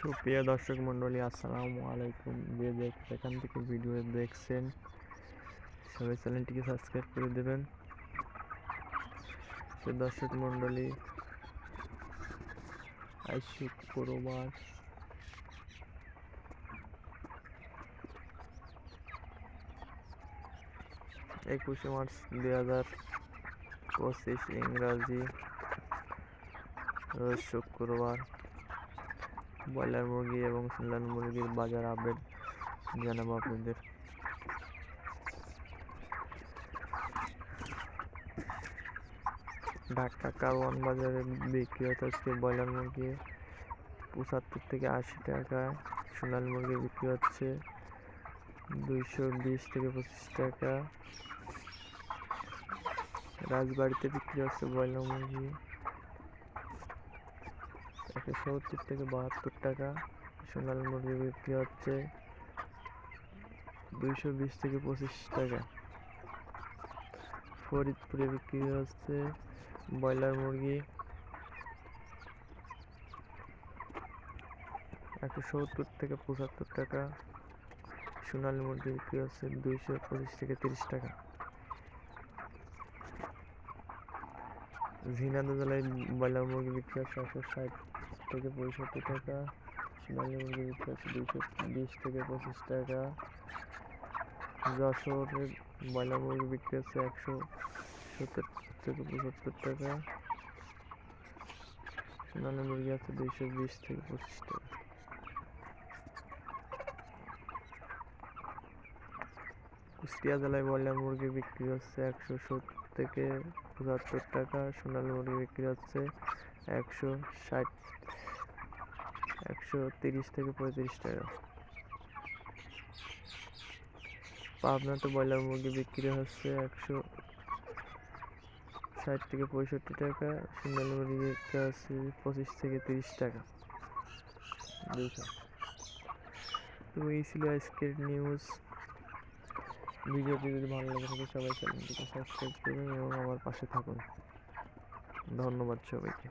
সুপ্রিয় দর্শক মণ্ডলী, আসসালামু আলাইকুম। যে এখান থেকে ভিডিও দেখছেন, সবাই চ্যানেলটিকে সাবস্ক্রাইব করে দেবেন। তো দর্শক মণ্ডলী আজ শুক্রবার একুশে মার্চ দুই হাজার পঁচিশ ইংরাজি শুক্রবার। ব্রয়লার মুরগি এবং সোনালী মুরগির বাজার আপডেট জানাব আপনাদের। ঢাকা কারওয়ান বাজারে বিক্রি হতে হচ্ছে ব্রয়লার মুরগি। পঁচাত্তর থেকে আশি টাকা। সোনালী মুরগি বিক্রি হচ্ছে দুইশো বিশ থেকে পঁচিশ টাকা। রাজবাড়িতে বিক্রি হচ্ছে ব্রয়লার মুরগি। একশো সত্তর থেকে বাহাত্তর টাকা। সোনালী মুরগি বিক্রি হচ্ছে দুইশো বিশ থেকে পঁচিশ টাকা। ফরিদপুরে বিক্রি হচ্ছে ব্রয়লার মুরগি একশো সত্তর থেকে পঁচাত্তর টাকা। সোনালী মুরগি বিক্রি হচ্ছে দুইশো পঁচিশ থেকে তিরিশ টাকা। ঝিনাইদহ জেলায় ব্রয়লার মুরগি বিক্রি হচ্ছে একশো ষাট থেকে পঁয়ষট্টি টাকা সোনালী মুরগি বিক্রি দুইশো বিশ থেকে পঁচিশ টাকা। যশোরে ব্রয়লার মুরগি বিক্রি হচ্ছে একশো সত্তর থেকে পঁচাত্তর টাকা। সোনালী মুরগি আছে দুইশো বিশ থেকে পঁচিশ টাকা। কুষ্টিয়া জেলায় ব্রয়লার মুরগি বিক্রি হচ্ছে একশো সত্তর থেকে পঁচাত্তর টাকা, সোনালী মুরগি বিক্রি হচ্ছে একশো ষাট, একশো তিরিশ থেকে পঁয়ত্রিশ টাকা। পাবনাতে ব্রয়লার মুরগি বিক্রি হচ্ছে একশো ষাট থেকে পঁয়ষট্টি টাকা সোনালী মুরগি হচ্ছে পঁচিশ থেকে তিরিশ টাকা। তো এই ছিল আজকের নিউজ ভিডিওটি যদি ভালো লাগে থাকে সবাই চ্যানেলটিকে সাবস্ক্রাইব করুন এবং আমার পাশে থাকুন। ধন্যবাদ সবাইকে।